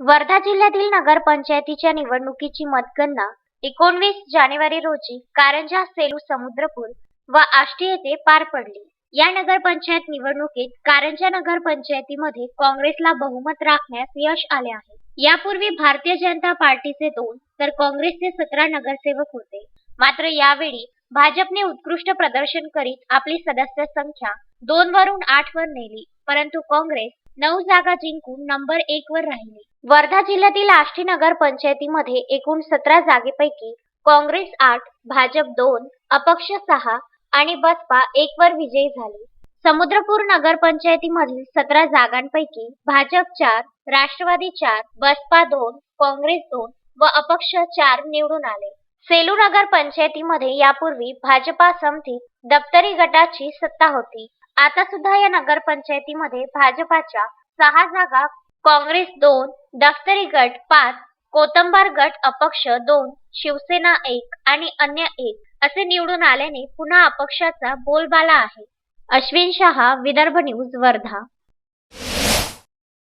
वर्धा जिल्ह्यातील नगरपंचायतीच्या निवडणुकीची मतगणना एकोणवीस जानेवारी रोजी कारंजा सेलू समुद्रपूर व आष्टी येथे पार पडली. या नगरपंचायत निवडणुकीत कारंजा नगरपंचायतीमध्ये काँग्रेसला बहुमत राखण्यास यश आले आहे. यापूर्वी भारतीय जनता पार्टीचे दोन तर काँग्रेसचे सतरा नगरसेवक होते. मात्र यावेळी भाजपने उत्कृष्ट प्रदर्शन करीत आपली सदस्य संख्या दोन वरून आठ वर नेली परंतु काँग्रेस नऊ जागा जिंकून नंबर एक वर राहिली. वर्धा जिल्ह्यातील आष्टी नगर पंचायतीमध्ये एकूण सतरा जागेपैकी काँग्रेस आठ भाजप दोन अपक्ष सहा आणि बसपा एक वर विजयी झाले. समुद्रपूर नगर पंचायतीमधील सतरा जागांपैकी भाजप चार राष्ट्रवादी चार बसपा दोन काँग्रेस दोन व अपक्ष चार निवडून आले. सेलू नगर पंचायतीमध्ये यापूर्वी भाजपा समथित दप्तरी गटाची सत्ता होती. आता सुद्धा या नगरपंचायतीमध्ये भाजपाच्या सहा जागा काँग्रेस दोन दफ्तरी गट पाच कोतंबार गट अपक्ष दोन शिवसेना एक आणि अन्य एक असे निवडून आल्याने पुन्हा अपक्षाचा बोलबाला आहे. अश्विन शहा विदर्भ न्यूज वर्धा.